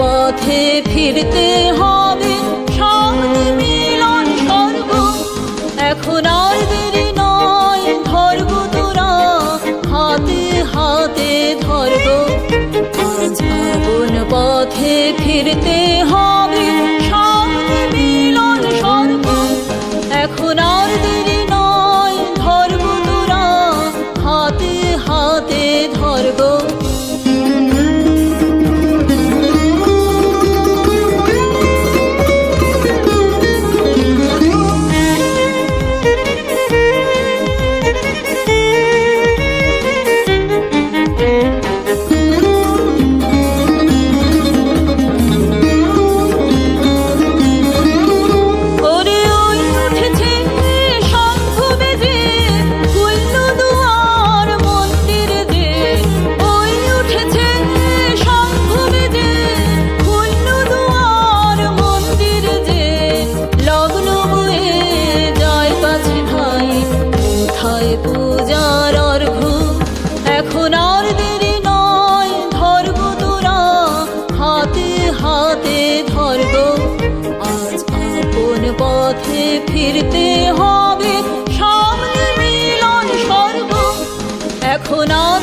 পথে ফিরতে হবে। সামনে মিলন স্বর্গ এখন আর দেরি নয় ধর্ম তোরা। হাতে হাতে ধর্ম আপন পথে ফিরতে হবে। সামনে মিলন স্বর্গ এখন আর দেরি ফিরতে হবে সামনে মিলন স্বর্গ। এখন আর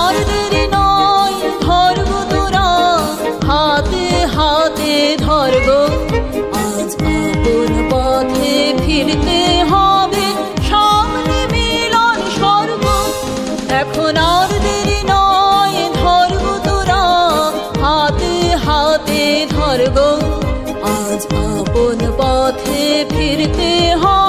আর দেরি নয় ধরব তোরা হাতে হাতে ধরব আজ আপন পথে ফিরতে হবে। সামনে মিলন সর্ব এখন আর দেরি নয় ধরব তোরা হাতে হাতে ধরব আজ আপন পথে ফিরতে হবে।